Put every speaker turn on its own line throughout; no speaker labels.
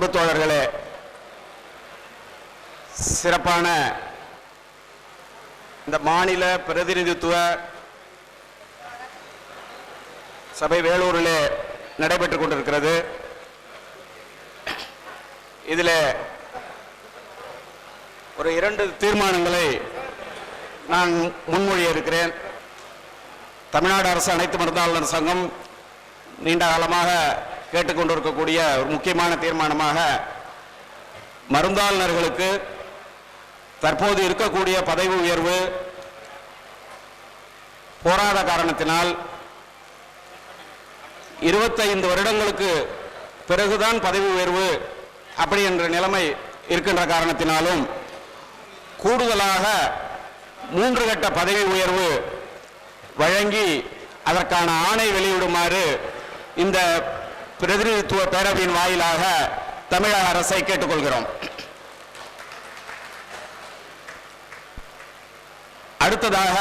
அன்பு தோழர்களே சிறப்பான இந்த மாநில பிரதிநிதித்துவ சபை வேலூரிலே நடைபெற்றுக் கொண்டிருக்கிறது. இதில் ஒரு இரண்டு தீர்மானங்களை நான் முன்மொழிய இருக்கிறேன். தமிழ்நாடு அரசு அனைத்து மருந்தாளர் சங்கம் நீண்ட காலமாக கேட்டுக்கொண்டிருக்கக்கூடிய ஒரு முக்கியமான தீர்மானமாக மருந்தாளுநர்களுக்கு தற்போது இருக்கக்கூடிய பதவி உயர்வு போராத காரணத்தினால் இருபத்தைந்து வருடங்களுக்கு பிறகுதான் பதவி உயர்வு அப்படி என்ற நிலைமை இருக்கின்ற காரணத்தினாலும் கூடுதலாக மூன்று கட்ட பதவி உயர்வு வழங்கி அதற்கான ஆணை வெளியிடுமாறு இந்த பிரதிநிதித்துவ பேரவையின் வாயிலாக தமிழக அரசை கேட்டுக்கொள்கிறோம். அடுத்ததாக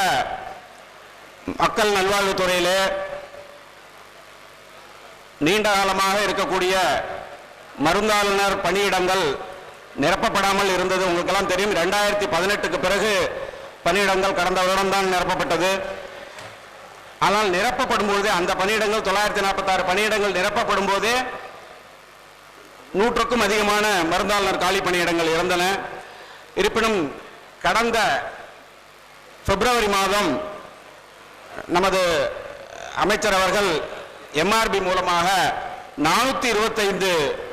மக்கள் நல்வாழ்வுத்துறையிலே நீண்ட காலமாக இருக்கக்கூடிய மருந்தாளுநர் பணியிடங்கள் நிரப்பப்படாமல் இருந்தது. உங்களுக்கெல்லாம் தெரியும் ரெண்டாயிரத்தி பதினெட்டுக்கு பிறகு பணியிடங்கள் கடந்த வருடம்தான் நிரப்பப்பட்டது. ஆனால் நிரப்பப்படும் போது அந்த பணியிடங்கள் தொள்ளாயிரத்தி நாற்பத்தாறு பணியிடங்கள் நிரப்பப்படும் போது நூற்றுக்கும் அதிகமான மருந்தாளர் காலி பணியிடங்கள் இருந்தன. இருப்பினும் கடந்த பிப்ரவரி மாதம் நமது அமைச்சர் அவர்கள் எம்ஆர்பி மூலமாக நானூற்றி இருபத்தைந்து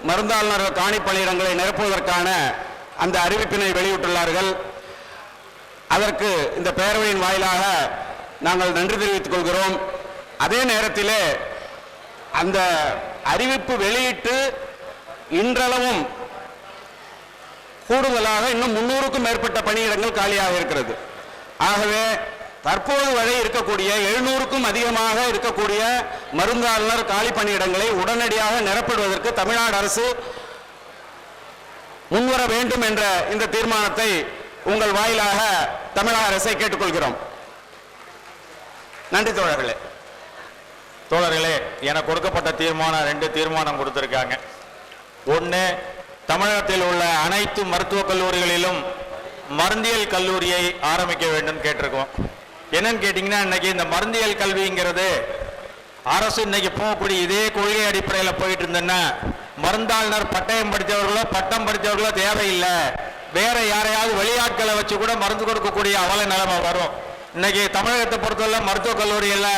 மருந்தாளர் காணி பணியிடங்களை நிரப்புவதற்கான அந்த அறிவிப்பினை வெளியிட்டுள்ளார்கள். அதற்கு இந்த பேரவையின் வாயிலாக நாங்கள் நன்றி தெரிவித்துக் கொள்கிறோம். அதே நேரத்திலே அந்த அறிவிப்பு வெளியிட்டு இன்றளவும் கூடுதலாக இன்னும் முன்னூறுக்கும் மேற்பட்ட பணியிடங்கள் காலியாக இருக்கிறது. ஆகவே தற்போது வரை இருக்கக்கூடிய எழுநூறுக்கும் அதிகமாக இருக்கக்கூடிய மருந்தாளுநர் காலி பணியிடங்களை உடனடியாக நிரப்பிடுவதற்கு தமிழ்நாடு அரசு முன்வர வேண்டும் என்ற இந்த தீர்மானத்தை உங்கள் வாயிலாக தமிழக அரசை கேட்டுக்கொள்கிறோம். நன்றி தோழர்களே.
தோழர்களே எனக்கு கொடுக்கப்பட்ட தீர்மானம் ரெண்டு தீர்மானம் கொடுத்திருக்காங்க. ஒன்று தமிழகத்தில் உள்ள அனைத்து மருத்துவக் கல்லூரிகளிலும் மருந்தியல் கல்லூரியை ஆரம்பிக்க வேண்டும் கேட்டிருக்கோம். என்னன்னு கேட்டிங்கன்னா இன்னைக்கு இந்த மருந்தியல் கல்விங்கிறது அரசு இன்னைக்கு போகக்கூடிய இதே கொள்கை அடிப்படையில் போயிட்டு இருந்தேன்னா மருந்தாளுநர் பட்டயம் படித்தவர்களோ பட்டம் படித்தவர்களோ தேவையில்லை. வேற யாரையாவது வெளியாட்களை வச்சு கூட மருந்து கொடுக்கக்கூடிய அவல நிலைமை வரும். இன்னைக்கு தமிழகத்தை பொறுத்தவரை மருத்துவக் கல்லூரியில்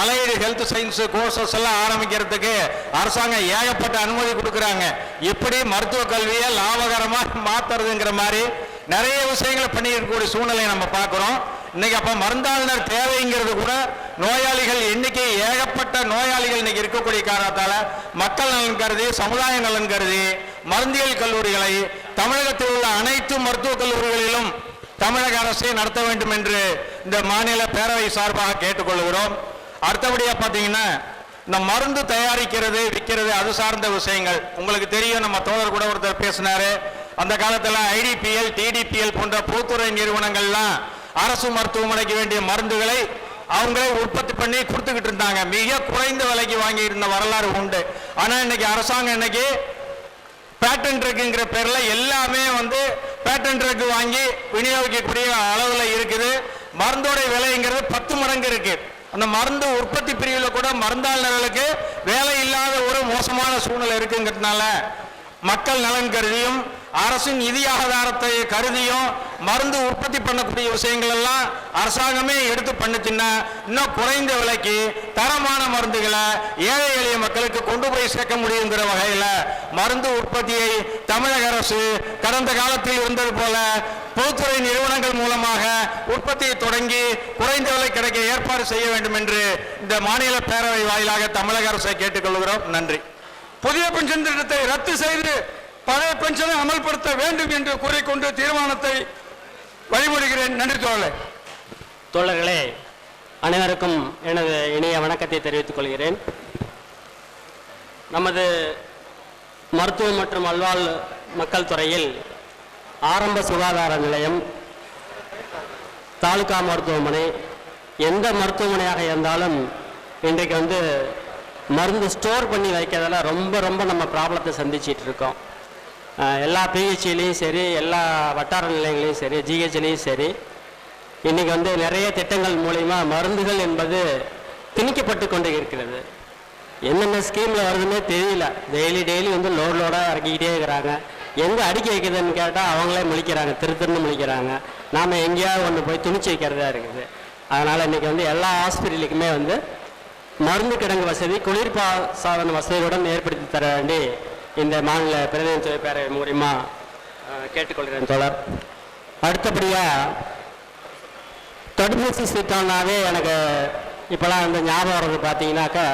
அலைடு ஹெல்த் சயின்ஸ் கோர்சஸ் எல்லாம் ஆரம்பிக்கிறதுக்கு அரசாங்கம் ஏகப்பட்ட அனுமதி கொடுக்குறாங்க. இப்படி மருத்துவ கல்வியை லாபகரமாக மாத்துறதுங்கிற மாதிரி நிறைய விஷயங்களை பண்ணியிருக்கக்கூடிய சூழ்நிலையை நம்ம பார்க்குறோம். இன்னைக்கு அப்போ மருந்தாளுநர் தேவைங்கிறது கூட நோயாளிகள் எண்ணிக்கை ஏகப்பட்ட நோயாளிகள் இன்னைக்கு இருக்கக்கூடிய காரணத்தால் மக்கள் நலன் கருதி சமுதாய நலன் கருதி மருந்தியல் கல்லூரிகளை தமிழகத்தில் உள்ள அனைத்து மருத்துவக் கல்லூரிகளிலும் தமிழக அரசே நடத்த வேண்டும் என்று இந்த மாநில பேரவை சார்பாக கேட்டுக்கொள்கிறோம். அடுத்தபடியாக பார்த்தீங்கன்னா இந்த மருந்து தயாரிக்கிறது விற்கிறது அது சார்ந்த விஷயங்கள். உங்களுக்கு தெரியும் நம்ம தோழர் கூட ஒருத்தர் பேசினாரு. அந்த காலத்தில் ஐடிபிஎல் டிடிபிஎல் போன்ற பொதுத்துறை நிறுவனங்கள்லாம் அரசு மருத்துவமனைக்கு வேண்டிய மருந்துகளை அவங்களே உற்பத்தி பண்ணி கொடுத்துக்கிட்டு இருந்தாங்க. மிக குறைந்த விலைக்கு வாங்கி இருந்த வரலாறு உண்டு. ஆனால் இன்னைக்கு அரசாங்கம் இன்னைக்கு பேட்டன் இருக்குங்கிற பேரில் எல்லாமே வந்து பேட்டன் ட்ரக் வாங்கி விநியோகிக்கக்கூடிய அளவில் இருக்குது. மருந்தோட விலைங்கிறது பத்து மடங்கு இருக்கு. அந்த மருந்து உற்பத்தி பிரிவில் கூட மருந்தாளர்களுக்கு வேலை இல்லாத ஒரு மோசமான சூழ்நிலை இருக்குங்கிறதுனால மக்கள் நலன் கருதியும் அரசின் நிதி ஆதாரத்தை கருதியும் மருந்து உற்பத்தி பண்ணக்கூடிய விஷயங்கள் எல்லாம் அரசாங்கமே எடுத்து பண்ணுச்சுன்னா இன்னும் குறைந்த விலைக்கு தரமான மருந்துகளை ஏழை எளிய மக்களுக்கு கொண்டு போய் சேர்க்க முடியுங்கிற வகையில் மருந்து உற்பத்தியை தமிழக அரசு கடந்த காலத்தில் இருந்தது போல பொதுத்துறை நிறுவனங்கள் மூலமாக உற்பத்தியை தொடங்கி குறைந்த விலை கிடைக்க ஏற்பாடு செய்ய வேண்டும் என்று இந்த மாநில பேரவை வாயிலாக தமிழக அரசை கேட்டுக்கொள்கிறோம். நன்றி.
புதிய பென்ஷன் திட்டத்தை ரத்து செய்து பழைய பென்ஷனை அமல்படுத்த வேண்டும் என்று கூறிக்கொண்டு தீர்மானத்தை வழிமொழிகிறேன் நன்றி தோழர்களே.
தோழர்களே அனைவருக்கும் எனது இணைய வணக்கத்தை தெரிவித்துக் கொள்கிறேன். நமது மருத்துவம் மற்றும் அல்வாழ் மக்கள் துறையில் ஆரம்ப சுகாதார நிலையம் தாலுகா மருத்துவமனை எந்த மருத்துவமனையாக இருந்தாலும் இன்றைக்கு வந்து
மருந்து ஸ்டோர் பண்ணி வைக்கிறதுல ரொம்ப ரொம்ப நம்ம ப்ராப்ளத்தை சந்திச்சிட்டு இருக்கோம். எல்லா பிஹெச்சிலையும் சரி எல்லா வட்டார நிலையங்களையும் சரி ஜிஹெச்லையும் சரி இன்னைக்கு வந்து நிறைய திட்டங்கள் மூலிமா மருந்துகள் என்பது திணிக்கப்பட்டு கொண்டு இருக்கிறது. என்னென்ன ஸ்கீமில் வருதுன்னே தெரியல. டெய்லி டெய்லி வந்து லோடு லோடாக இறக்கிக்கிட்டே இருக்கிறாங்க. எங்கே அடிக்க வைக்கிறதுன்னு கேட்டால் அவங்களே முழிக்கிறாங்க திரு திருன்னு முழிக்கிறாங்க. நாம் எங்கேயாவது ஒன்று போய் துணிச்சு வைக்கிறதா இருக்குது. அதனால் இன்றைக்கி வந்து எல்லா ஹாஸ்பிட்டலுக்குமே வந்து மருந்து கிடங்கு வசதி குளிர்பா சாதன வசதியுடன் ஏற்படுத்தி தர வேண்டி இந்த மாநில பிரதிநிதித்துவ பேரவை மூலிமா கேட்டுக்கொள்கிறேன் தோழர். அடுத்தபடியாக தடுப்பூசி திட்டம்னாவே எனக்கு இப்போலாம் வந்து ஞாபகம் வர்றது பார்த்தீங்கன்னாக்கா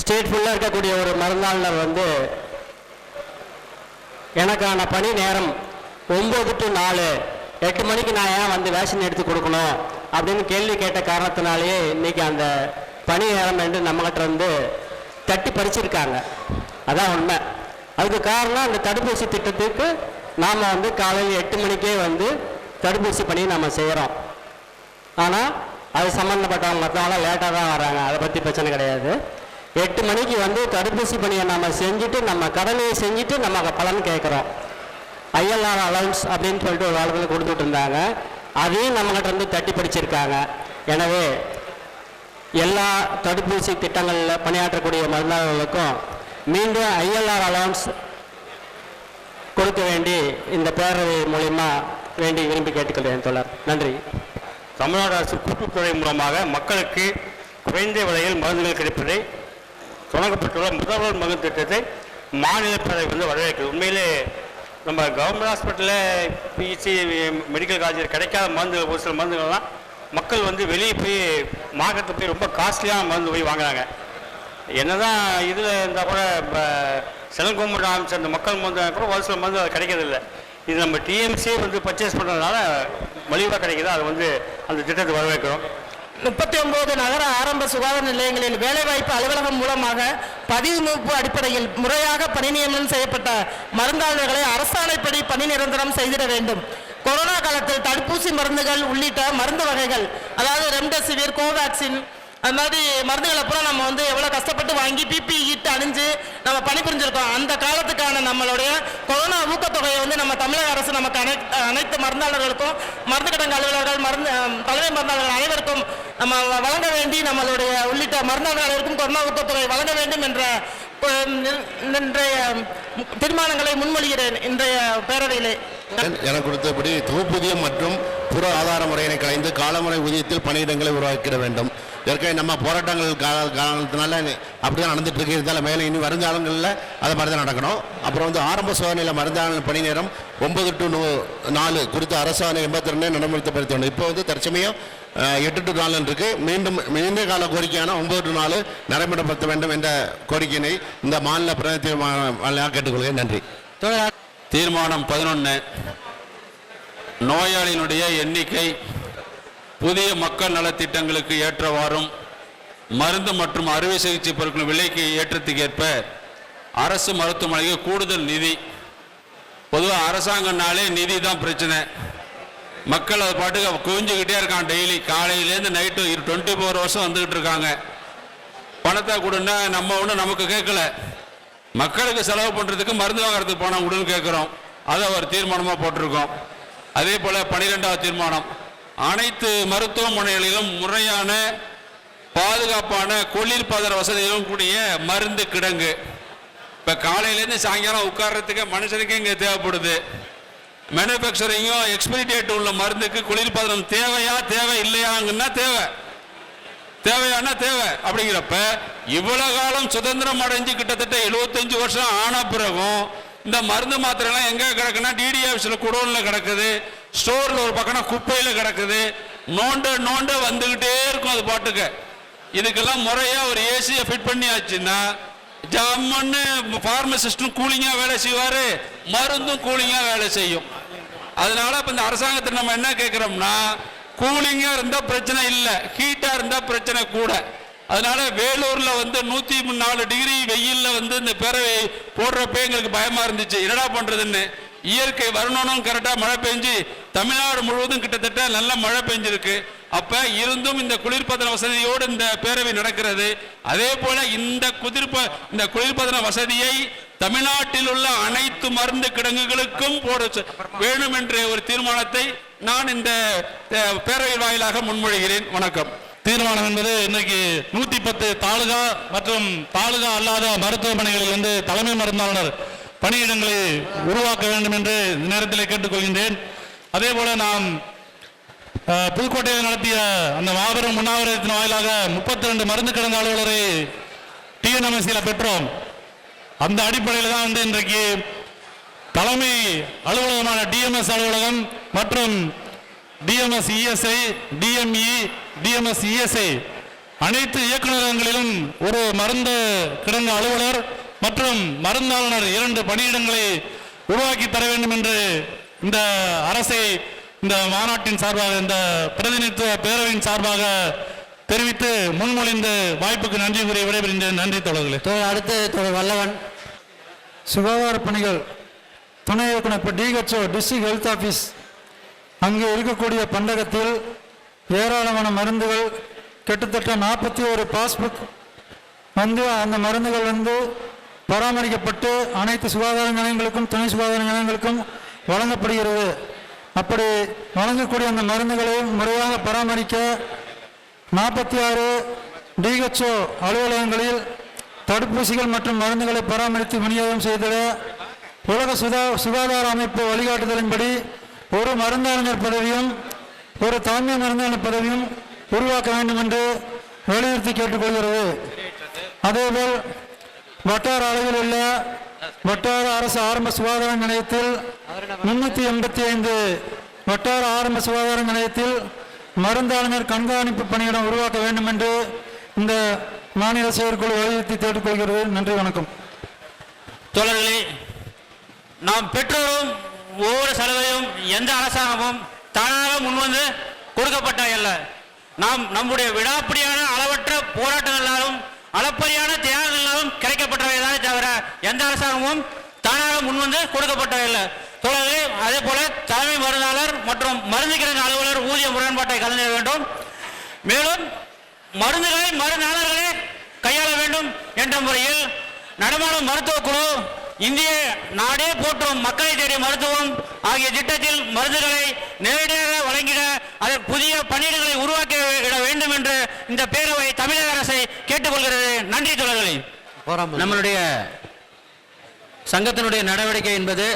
ஸ்டேட் ஃபுல்லாக இருக்கக்கூடிய ஒரு மருந்தாளர் வந்து எனக்கான பணி நேரம் ஒம்பது டு நாலு எட்டு மணிக்கு நான் ஏன் வந்து வேஷன் எடுத்து கொடுக்கணும் அப்படின்னு கேள்வி கேட்ட காரணத்தினாலேயே இன்றைக்கி அந்த பணி நேரம் என்று நம்மகிட்ட வந்து தட்டி பறிச்சிருக்காங்க. அதான் உண்மை. அதுக்கு காரணம் அந்த தடுப்பூசி திட்டத்துக்கு நாம் வந்து காலையில் எட்டு மணிக்கே வந்து தடுப்பூசி பண்ணி நம்ம செய்கிறோம் ஆனால் அது சம்மந்தப்பட்டவங்க மற்றவங்களாம் லேட்டாக தான் வராங்க. அதை பற்றி பிரச்சனை கிடையாது. எட்டு மணிக்கு வந்து தடுப்பூசி பணியை நம்ம செஞ்சுட்டு நம்ம கடமையை செஞ்சுட்டு நம்ம பலன் கேட்குறோம். ஐஎல்ஆர் அலவுன்ஸ் அப்படின்னு சொல்லிட்டு ஒரு காலத்தில் கொடுத்துட்டு இருந்தாங்க அதையும் நம்மகிட்ட இருந்து தட்டி படிச்சிருக்காங்க. எனவே எல்லா தடுப்பூசி திட்டங்களில் பணியாற்றக்கூடிய மருந்தாளர்களுக்கும் மீண்டும் ஐஎல்ஆர் அலவுன்ஸ் கொடுக்க வேண்டி இந்த பேரவை மூலியமா வேண்டி விரும்பி கேட்டுக்கொள்கிறேன் தொடர் நன்றி.
தமிழ்நாடு அரசு கூட்டுத்துறை மூலமாக மக்களுக்கு குறைந்த விலையில் மருந்துகள் கிடைப்பதை தொடங்கப்பட்டுள்ள முதல்வர் மருந்து திட்டத்தை மாநில பேரவை வந்து வரவேற்கிறது உண்மையிலே நம்ம கவர்மெண்ட் ஹாஸ்பிட்டலில் பிஹெச்சி மெடிக்கல் காலேஜில் கிடைக்காத மருந்து ஒரு சில மருந்துகள்லாம் மக்கள் வந்து வெளியே போய் மார்க்கெட்டில் போய் ரொம்ப காஸ்ட்லியான மருந்து போய் வாங்குறாங்க. என்னதான் இதில் இருந்தால் கூட இப்போ சென்ட்ரல் கவர்மெண்ட் ஆரம்பிச்ச அந்த மக்கள் மருந்து கூட ஒரு சில மருந்து அது கிடைக்கிறதில்ல. இது நம்ம டிஎம்சியே வந்து பர்ச்சேஸ் பண்ணுறதுனால மலிவாக கிடைக்கிது? அது வந்து அந்த திட்டத்தை வரவேற்கிறோம்.
முப்பத்தி ஒன்பது நகர ஆரம்ப சுகாதார நிலையங்களில் வேலைவாய்ப்பு அலுவலகம் மூலமாக பதிவு அடிப்படையில் முறையாக பணி நியமனம் செய்யப்பட்ட மருந்தாளர்களை அரசாணைப்படி பணி நிரந்தரம் செய்திட வேண்டும். கொரோனா காலத்தில் தடுப்பூசி மருந்துகள் உள்ளிட்ட மருந்து வகைகள் அதாவது ரெம்டெசிவிர் கோவேக்சின் அது மாதிரி மருந்துகளை அப்புறம் நம்ம வந்து எவ்வளோ கஷ்டப்பட்டு வாங்கி பிபி கிட் அணிஞ்சு நம்ம பணிபுரிஞ்சிருக்கோம். அந்த காலத்துக்கான நம்மளுடைய கொரோனா ஊக்கத்தொகையை வந்து நம்ம தமிழக அரசு நமக்கு அனைத்து அனைத்து மருந்தாளர்களுக்கும் மருந்து கடங்கு அலுவலர்கள் மருந்து தலைமை மருந்தாளர்கள் அனைவருக்கும் நம்ம வழங்க வேண்டி நம்மளுடைய உள்ளிட்ட மருந்தாளர்களுக்கும் கொரோனா ஊக்கத்தொகை வழங்க வேண்டும் என்ற இன்றைய தீர்மானங்களை முன்மொழிகிறேன் இன்றைய பேரவையிலே.
எனக்கு கொடுத்தபடி தொகுப்பூதியம் மற்றும் புற ஆதார முறையினை கலைந்து காலமுறை ஊதியத்தில் பணியிடங்களை உருவாக்கிட வேண்டும். ஏற்கனவே நம்ம போராட்டங்கள் கால காரணத்தினால அப்படிதான் நடந்துட்டு இருக்கு. இருந்தாலும் மேலே இனி வருங்காலங்களில் அது மாதிரி தான் நடக்கணும். அப்புறம் வந்து ஆரம்ப சோதனையில் மருந்தாளர் பணி நேரம் ஒன்பது டு நூ- நாலு குறித்த அரசாணை எண்பத்தி ரெண்டு நடைமுறைப்படுத்த வேண்டும் இப்போ வந்து தற்சமயம் எட்டு டு நாலு இருக்கு. மீண்டும் நீண்ட கால கோரிக்கையான ஒன்பது டு நாலு நடைமுறைப்படுத்த வேண்டும் என்ற கோரிக்கையினை இந்த மாநில பிரதிநிதி கேட்டுக்கொள்கிறேன். நன்றி.
தீர்மானம் பதினொன்று நோயாளியினுடைய எண்ணிக்கை புதிய மக்கள் நலத்திட்டங்களுக்கு ஏற்றவாறும் மருந்து மற்றும் அறுவை சிகிச்சை பொருட்களின் விலைக்கு ஏற்றத்துக்கேற்ப அரசு மருத்துவமனைக்கு கூடுதல் நிதி. பொதுவாக அரசாங்கம்னாலே நிதி தான் பிரச்சனை. மக்கள் அது பாட்டுக்கு குவிஞ்சுக்கிட்டே இருக்கான் டெய்லி. காலையிலேருந்து நைட்டு டுவெண்ட்டி ஃபோர் வருஷம் வந்துக்கிட்டு இருக்காங்க. பணத்தை கொடுன்னா நம்ம ஒன்றும் நமக்கு கேட்கல. மக்களுக்கு செலவு பண்ணுறதுக்கு மருந்து வாங்குறதுக்கு பணம் கொடுன்னு கேட்குறோம். அதை ஒரு தீர்மானமாக போட்டிருக்கோம். அதே போல் பன்னிரெண்டாவது தீர்மானம். அனைத்து மருத்துவமனைகளிலும் முறையான பாதுகாப்பான குளிர்பதர வசதிகளும் கூடிய மருந்து கிடங்கு. இப்போ காலையிலேருந்து சாயங்காலம் உட்கார்றதுக்கு மனுஷனுக்கு இங்கே தேவைப்படுது. மேனுஃபேக்சரிங்கும் எக்ஸ்பிரி டேட் உள்ள மருந்துக்கு குளிர்பதனம் தேவையா தேவை இல்லையாங்கன்னா தேவை. தேவையான தேவை. அப்படிங்கிறப்ப இவ்வளவு காலம் சுதந்திரம் அடைஞ்சு கிட்டத்தட்ட 75 வருஷம் ஆன பிறகும் இந்த மருந்து மாத்திரைலாம் எங்கே கிடக்குன்னா டிடி ஆஃபீஸில் குடோனில் கிடக்குது. ஸ்டோர்ல ஒரு பக்கம் குப்பையில கிடக்குது. நோண்ட நோண்ட வந்துகிட்டே இருக்கும் அது பாட்டுக்கு. இதுக்கெல்லாம் முறையா ஒரு ஏசியை ஃபிட் பண்ணியாச்சுன்னா ஜம்முன்னு ஃபார்மசிஸ்டும் கூலிங்காக வேலை செய்வாரு. மருந்தும் கூலிங்காக வேலை செய்யும். அதனால இப்போ இந்த அரசாங்கத்தை நம்ம என்ன கேட்குறோம்னா கூலிங்காக இருந்தால் பிரச்சனை இல்லை ஹீட்டாக இருந்தால் பிரச்சனை கூட. அதனால வேலூரில் வந்து நூற்றி நாலு டிகிரி வெயிலில் வந்து இந்த பேரவை போடுறப்ப எங்களுக்கு பயமாக இருந்துச்சு. என்னடா பண்ணுறதுன்னு இயற்கை வரணும் கரெக்டாக மழை பெஞ்சு தமிழ்நாடு முழுவதும் கிட்டத்தட்ட நல்ல மழை பெஞ்சிருக்கு. அப்ப இருந்தும் இந்த குளிர்பதன வசதியோடு இந்த பேரவை நடக்கிறது. அதே போல இந்த குதிர்ப இந்த குளிர்பதன வசதியை தமிழ்நாட்டில் உள்ள அனைத்து மருந்து கிடங்குகளுக்கும் போட வேணும் என்ற ஒரு தீர்மானத்தை நான் இந்த பேரவை வாயிலாக முன்மொழிகிறேன். வணக்கம்.
தீர்மானம் என்பது இன்னைக்கு நூத்தி பத்து தாலுகா மற்றும் தாலுகா அல்லாத மருத்துவமனைகளில் வந்து தலைமை மருந்தாளர் பணியிடங்களை உருவாக்க வேண்டும் என்று இந்த நேரத்தில் கேட்டுக்கொள்கின்றேன். அதே போல நாம் புதுக்கோட்டையில் நடத்திய அந்த மாபெரும் உண்ணாவிரதத்தின் வாயிலாக முப்பத்தி ரெண்டு மருந்து கிடந்த அலுவலரை டிஎன்எம்எஸ்சியில் பெற்றோம். அந்த அடிப்படையில் தான் வந்து இன்றைக்கு தலைமை அலுவலகமான டிஎம்எஸ் அலுவலகம் மற்றும் DMS ESI DME DMS ESI அனைத்து இயக்குநரகங்களிலும் ஒரு மருந்து கிடங்கு அலுவலர் மற்றும் மருந்தாளுநர் இரண்டு பணியிடங்களை உருவாக்கி தர வேண்டும் என்று இந்த அரசை இந்த மாநாட்டின் சார்பாக இந்த பிரதிநிதித்துவ பேரவையின் சார்பாக தெரிவித்து முன்மொழிந்து வாய்ப்புக்கு நன்றி கூறி விடைபெறுகின்றேன் நன்றி தொடர்களே
அடுத்து தொடர் வல்லவன்.
சுகாதார பணிகள். துணை இயக்குனர் இப்போ டிஹெச்ஓ டிஸ்ட்ரிக்ட் ஹெல்த் ஆஃபீஸ் அங்கே இருக்கக்கூடிய பண்டகத்தில் ஏராளமான மருந்துகள் கிட்டத்தட்ட நாற்பத்தி ஒரு பாஸ்புக் வந்து அந்த மருந்துகள் வந்து பராமரிக்கப்பட்டு அனைத்து சுகாதார நிலையங்களுக்கும் துணை சுகாதார நிலையங்களுக்கும் வழங்கப்படுகிறது. அப்படி வழங்கக்கூடிய அந்த மருந்துகளை முறையாக பராமரிக்க நாற்பத்தி ஆறு டிஹெச்ஓ அலுவலகங்களில் தடுப்பூசிகள் மற்றும் மருந்துகளை பராமரித்து விநியோகம் செய்திட உலக சுதா சுகாதார அமைப்பு வழிகாட்டுதலின்படி ஒரு மருந்தாளுநர் பதவியும் ஒரு தலைமை மருந்தாளர் பதவியும் உருவாக்க வேண்டும் என்று வலியுறுத்தி கேட்டுக்கொள்கிறது. அதேபோல் வட்டார அளவில் உள்ள வட்டார அரசு ஆரம்ப சுகாதார நிலையத்தில் முன்னூற்றி எண்பத்தி ஐந்து வட்டார ஆரம்ப சுகாதார நிலையத்தில் மருந்தாளுநர் கண்காணிப்பு பணியிடம் உருவாக்க வேண்டும் என்று இந்த மாநில செயற்குழு வலியுறுத்தி கேட்டுக்கொள்கிறது. நன்றி வணக்கம்.
தோழர்களே நாம் பெற்றோரும் ஒவ்வொரு செலவையும் எந்த அரசாங்கமும் தானாக முன்வந்து கொடுக்கப்பட்டவை அல்ல. நாம் நம்முடைய விடாப்பிடியான அளவற்ற போராட்டங்களாலும் அளப்பரியான தியாகங்களாலும் கிடைக்கப்பட்டவை தானே தவிர எந்த அரசாங்கமும் தானாக முன்வந்து கொடுக்கப்பட்டவை இல்லை. தொடர்ந்து அதே போல தலைமை மருந்தாளர் மற்றும் மருந்து கிடங்கு அலுவலர் ஊதிய முரண்பாட்டை கலந்து வேண்டும். மேலும் மருந்துகளை மருந்தாளர்களே கையாள வேண்டும் என்ற முறையில் நடமாடும் மருத்துவ குழு இந்திய நாடே போற்றும் மக்களை தேடிய மருத்துவம் ஆகிய திட்டத்தில் மருந்துகளை நேரடியாக வழங்கிட அதற்கு புதிய பணியிடங்களை உருவாக்கிட வேண்டும் என்று இந்த பேரவை தமிழக அரசை கேட்டுக்கொள்கிறது. நன்றி தோழர்களே. நம்மளுடைய சங்கத்தினுடைய நடவடிக்கை என்பது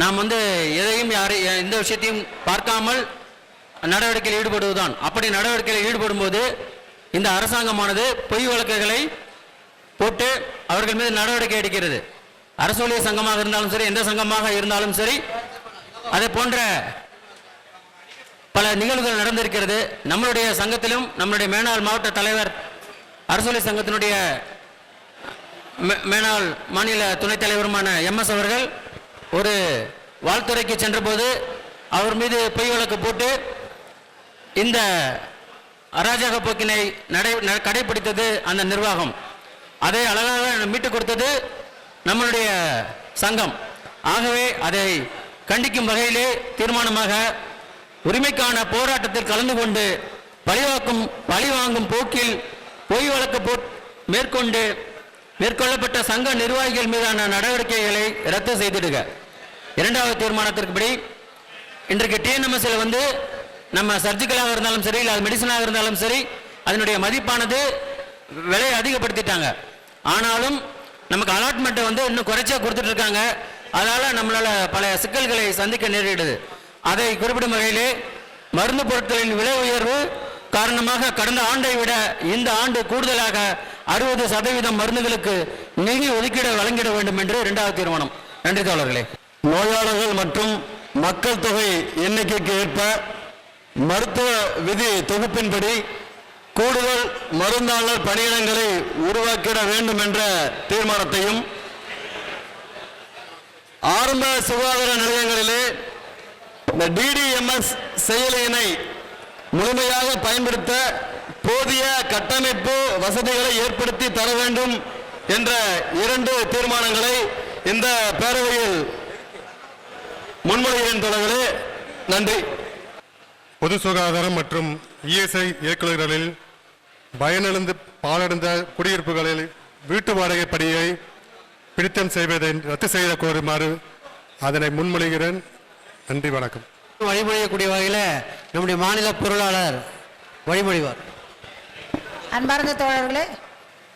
நாம் வந்து எதையும் யாரை எந்த விஷயத்தையும் பார்க்காமல் நடவடிக்கையில் ஈடுபடுவதுதான். அப்படி நடவடிக்கையில் ஈடுபடும் போது இந்த அரசாங்கமானது பொய் வழக்குகளை போட்டு அவர்கள் மீது நடவடிக்கை எடுக்கிறது. அரசு ஊழியர் சங்கமாக இருந்தாலும் சரி எந்த சங்கமாக இருந்தாலும் சரி அதே போன்ற பல நிகழ்வுகள் நடந்திருக்கிறது. நம்மளுடைய சங்கத்திலும் நம்மளுடைய மேனாள் மாவட்ட தலைவர் அரசு சங்கத்தினுடைய மே- மேனாள் மாநில துணைத் தலைவருமான எம்எஸ் அவர்கள் ஒரு வாழ்த்துறைக்கு சென்றபோது அவர் மீது பொய் வழக்கு போட்டு இந்த அராஜக போக்கினை நடை கடைபிடித்தது அந்த நிர்வாகம். அதை அழகாக மீட்டுக் கொடுத்தது நம்மளுடைய சங்கம். ஆகவே அதை கண்டிக்கும் வகையிலே தீர்மானமாக உரிமைக்கான போராட்டத்தில் கலந்து கொண்டு பழிவாக்கும் பழிவாங்கும் போக்கில் பொய் வழக்கு போ மேற்கொண்டு மேற்கொள்ளப்பட்ட சங்க நிர்வாகிகள் மீதான நடவடிக்கைகளை ரத்து செய்திடுக. இரண்டாவது தீர்மானத்திற்குபடி இன்றைக்கு டிஎன்எம்எஸ்ல வந்து நம்ம சர்ஜிக்கலாக இருந்தாலும் சரி இல்லை மெடிசனாக இருந்தாலும் சரி அதனுடைய மதிப்பானது விலையை அதிகப்படுத்திட்டாங்க. ஆனாலும் நமக்கு அலாட்மெண்ட்டை வந்து இன்னும் குறைச்சா கொடுத்துட்டு இருக்காங்க அதனால் நம்மளால பல சிக்கல்களை சந்திக்க நேரிடுது. அதை குறிப்பிடும் வகையிலே மருந்து பொருட்களின் விலை உயர்வு காரணமாக கடந்த ஆண்டை விட இந்த ஆண்டு கூடுதலாக அறுபது சதவீதம் மருந்துகளுக்கு நிதி ஒதுக்கீடு வழங்கிட வேண்டும் என்று இரண்டாவது தீர்மானம். நன்றி தோழர்களே.
நோயாளர்கள் மற்றும் மக்கள் தொகை எண்ணிக்கைக்கு ஏற்ப மருத்துவ விதி தொகுப்பின்படி கூடுதல் மருந்தாளர் பணியிடங்களை உருவாக்கிட வேண்டும் என்ற தீர்மானத்தையும் ஆரம்ப சுகாதார நிலையங்களிலே இந்த டிடிஎம்எஸ் செயலியினை முழுமையாக பயன்படுத்த போதிய கட்டமைப்பு வசதிகளை ஏற்படுத்தி தர வேண்டும் என்ற இரண்டு தீர்மானங்களை இந்த பேரவையில்
முன்மொழிகிறேன் தொடர்களே நன்றி.
பொது சுகாதாரம் மற்றும் இஎஸ்ஐ இயக்குநர்களில் பயனிழந்து பாலடைந்த குடியிருப்புகளில் வீட்டு வாடகை படியை பிடித்தம் செய்வதை ரத்து செய்த கோருமாறு அதனை முன்மொழிகிறேன். நன்றி வணக்கம்.
வழிமொழியக்கூடிய வகையில் நம்முடைய மாநில பொருளாளர் வழிமொழிவார்
அன்பார்ந்த தோழர்களே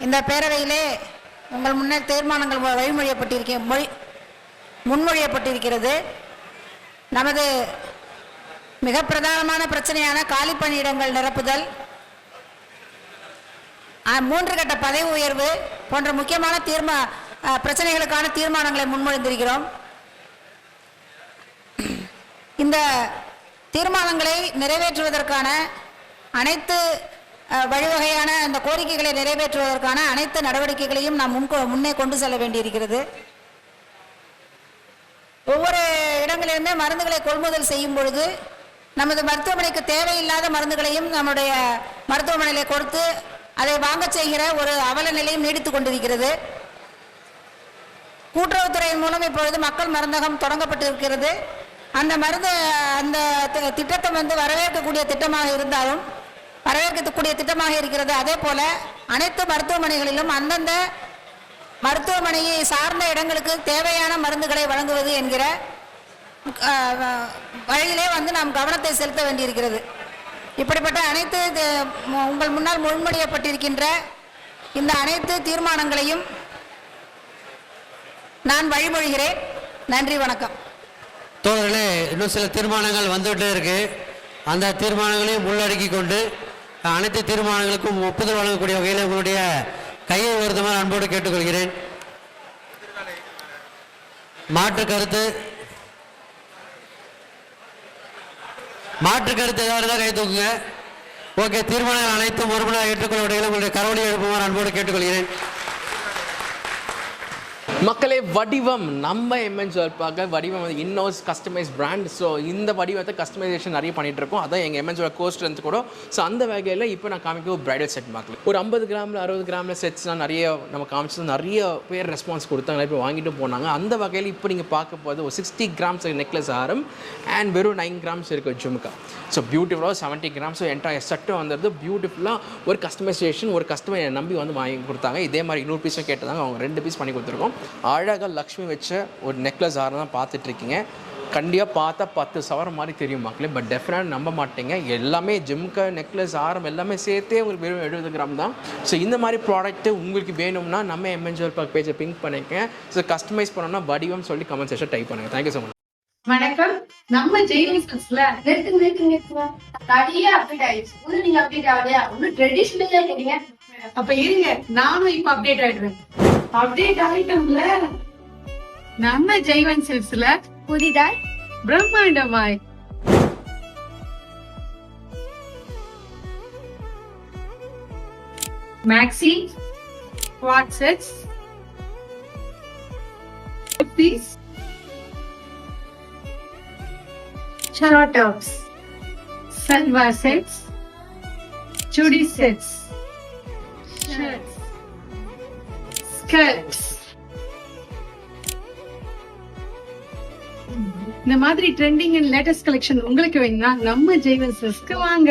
இந்த பேரவையிலே உங்கள் முன்னர் தீர்மானங்கள் வழிமொழியப்பட்டிருக்க மொழி முன்மொழியப்பட்டிருக்கிறது. நமது மிக பிரதானமான பிரச்சனையான காலி பணியிடங்கள் நிரப்புதல் மூன்று கட்ட பதவி உயர்வு போன்ற முக்கியமான தீர்மா பிரச்சனைகளுக்கான தீர்மானங்களை முன்மொழிந்திருக்கிறோம். இந்த தீர்மானங்களை நிறைவேற்றுவதற்கான அனைத்து வழிவகையான இந்த கோரிக்கைகளை நிறைவேற்றுவதற்கான அனைத்து நடவடிக்கைகளையும் நாம் முன் முன்னே கொண்டு செல்ல வேண்டியிருக்கிறது. ஒவ்வொரு இடங்களிலுமே மருந்துகளை கொள்முதல் செய்யும் பொழுது நமது மருத்துவமனைக்கு தேவையில்லாத மருந்துகளையும் நம்முடைய மருத்துவமனையில் கொடுத்து அதை வாங்கச் செய்கிற ஒரு அவல நிலையும் நீடித்துக் கொண்டிருக்கிறது. கூட்டுறவுத்துறையின் மூலம் இப்பொழுது மக்கள் மருந்தகம் தொடங்கப்பட்டிருக்கிறது. அந்த மருந்து அந்த திட்டத்தை வந்து வரவேற்கக்கூடிய திட்டமாக இருந்தாலும் வரவேற்கக்கூடிய திட்டமாக இருக்கிறது. அதே போல அனைத்து மருத்துவமனைகளிலும் அந்தந்த மருத்துவமனையை சார்ந்த இடங்களுக்கு தேவையான மருந்துகளை வழங்குவது என்கிற வழியிலே வந்து நாம் கவனத்தை செலுத்த வேண்டியிருக்கிறது. இப்படிப்பட்ட அனைத்து உங்கள் முன்னால் முன்மொழியப்பட்டிருக்கின்ற இந்த அனைத்து தீர்மானங்களையும் நான் வழிமொழிகிறேன். நன்றி வணக்கம்.
தோழர்களே இன்னும் சில தீர்மானங்கள் வந்துகிட்டே இருக்கு. அந்த தீர்மானங்களையும் உள்ளடக்கி கொண்டு அனைத்து தீர்மானங்களுக்கும் ஒப்புதல் வழங்கக்கூடிய வகையில் உங்களுடைய கையை உயர்த்துமாறு அன்போடு கேட்டுக்கொள்கிறேன். மாற்று கருத்து மாற்று கருத்து ஏதாவது தான் கை தூக்குங்க. ஓகே தீர்மானங்கள் அனைத்தும் ஒருமனாக ஏற்றுக்கொள்ள உடைய உங்களுடைய கரவொலி எழுப்புமாறு அன்போடு கேட்டுக்கொள்கிறேன்.
மக்களே வடிவம். நம்ம எம்என் பார்க்க வடிவம் வந்து இன்னோஸ் கஸ்டமைஸ் பிராண்ட் ஸோ இந்த வடிவத்தை கஸ்டமைசேஷன் நிறைய பண்ணிட்டு இருக்கோம் அதான் எங்கள் எம்என் கோ ஸ்ட்ரென்த் கூட. ஸோ அந்த வகையில் இப்போ நான் காமிக்க ஒரு பிரைடல் செட் பார்க்கல ஒரு ஐம்பது கிராமில் அறுபது கிராமில் செட்ஸ்லாம் நிறைய நம்ம காமிச்சது நிறைய பேர் ரெஸ்பான்ஸ் கொடுத்தாங்க இப்போ வாங்கிட்டு போனாங்க. அந்த வகையில் இப்போ நீங்கள் பார்க்க போகிறது ஒரு சிக்ஸ்டி கிராம்ஸ் நெக்லஸ் ஆரம் அண்ட் வெறும் நைன் கிராம்ஸ் இருக்குது ஜுமுக்கா ஸோ பியூட்டிஃபுல்லாக செவன்ட்டி கிராம்ஸ் என்டையர் செட்டும் வந்துடுது பியூட்டிஃபுல்லாக ஒரு கஸ்டமைசேஷன் ஒரு கஸ்டமர் நம்பி வந்து வாங்கி கொடுத்தாங்க. இதே மாதிரி இன்னொரு பீஸும் கேட்டதாங்க அவங்க ரெண்டு பீஸ் பண்ணி கொடுத்துருக்கோம். அழகாக லக்ஷ்மி வச்ச ஒரு நெக்லஸ் ஆரம் தான் பார்த்துட்ருக்கீங்க. கண்டியாக கண்டிப்பாக பார்த்தா பத்து சவரம் மாதிரி தெரியும் மக்களே பட் டெஃபினட் நம்ப மாட்டீங்க. எல்லாமே ஜிம்க்கு நெக்லஸ் ஆரம் எல்லாமே சேர்த்தே உங்களுக்கு வெறும் எழுபது கிராம் தான். ஸோ இந்த மாதிரி ப்ராடக்ட்டு உங்களுக்கு வேணும்னா நம்ம எம்என்ஜுவல் பார்க் பேஜை பிங்க் பண்ணிக்கங்க ஸோ கஸ்டமைஸ் பண்ணோம்னா வடிவம் சொல்லி கமெண்ட் செக்ஷன் டைப் பண்ணுங்கள் தேங்க்யூ ஸோ மச்
வணக்கம். நம்ம ஜெயிலிஸ்ல நிறுத்து நிறுத்துங்க நிறைய அப்டேட் ஆயிடுச்சு. ஒண்ணு நீங்க அப்டேட் ஆகலையா? ஒண்ணு ட்ரெடிஷ்னலா கேட்டீங்க அப்ப இருங்க. நானும் இப்ப அப்டேட் ஆயிடுவேன். அப்டேட் ஆயிட்டோம்ல நம்ம ஜெய்வன் சில்ஸ்ல புதிதாய் பிரம்மாண்டமாய் maxi WhatsApps kurtis Chara tops, salwar sets, skirts. இந்த மாதிரி ட்ரெண்டிங் அண்ட் லேட்டஸ்ட் கலெக்ஷன் உங்களுக்கு வேணும்னா நம்ம ஜெய்வன்ஸ்க்கு வாங்க